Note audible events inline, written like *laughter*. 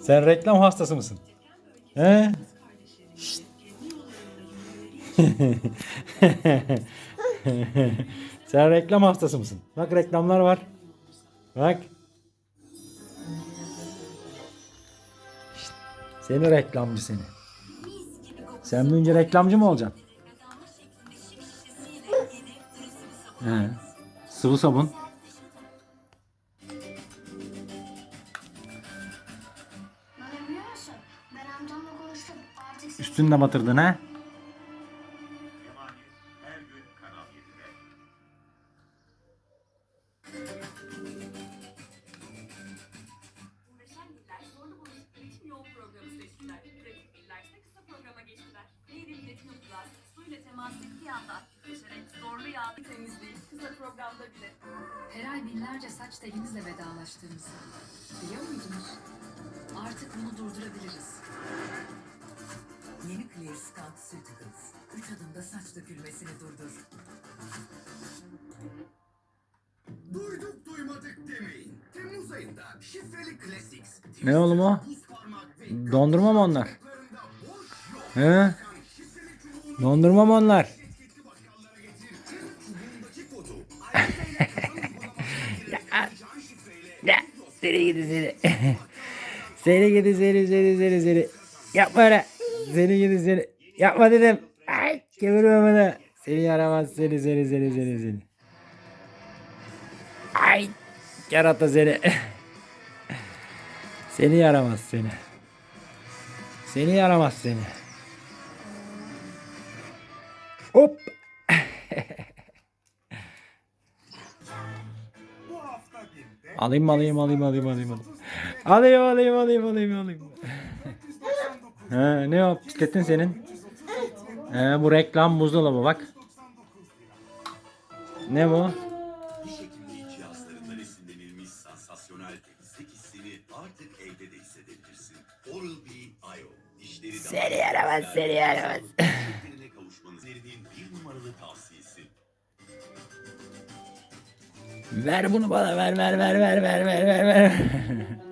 Sen reklam hastası mısın? He? *laughs* Sen reklam hastası mısın? Bak reklamlar var. Bak. Seni reklamcı seni. Sen büyünce reklamcı mı olacaksın? He. Sıvı sabun. Amcamla konuştum. Artık Üstünü de batırdın ha? Emanet her gün Kanal 7'de. Uğraşan diller zorlu boyutlu için yoğun programı seçtiler. Pratik diller ise kısa programa geçtiler. Neydi iletişim plus, suyla temas ettiği anda düşerek zorlu yağlı temizliği kısa programda bile. Her ay binlerce saç telimizle vedalaştığımızı biliyor muydunuz? Artık bunu durdurabiliriz. Yeni Clear Sculpticals. Üç adımda saç dökülmesini durdur. Duyduk duymadık demeyin. Temmuz ayında şifreli Classics. Ne oğlum o? Dondurma mı onlar? He? Dondurma mı onlar? *laughs* *laughs* Ah. ya, seri gidi seri. *laughs* seri gidi seri seri seri seri. Yapma öyle. Seni gidi seni. Yapma dedim. Ay kemirme bana. Seni yaramaz seni seni seni seni seni. Ay yarata seni. *laughs* seni yaramaz seni. Seni yaramaz seni. Hop. *laughs* Alayım alayım alayım alayım alayım alayım. Alayım alayım alayım alayım alayım. Ha, ne o bisikletin senin? He, bu reklam buzdolabı bak. Ne bu? Seni yaramaz, seni yaramaz. *laughs* Ver bunu bana ver ver ver ver ver ver ver ver. *laughs*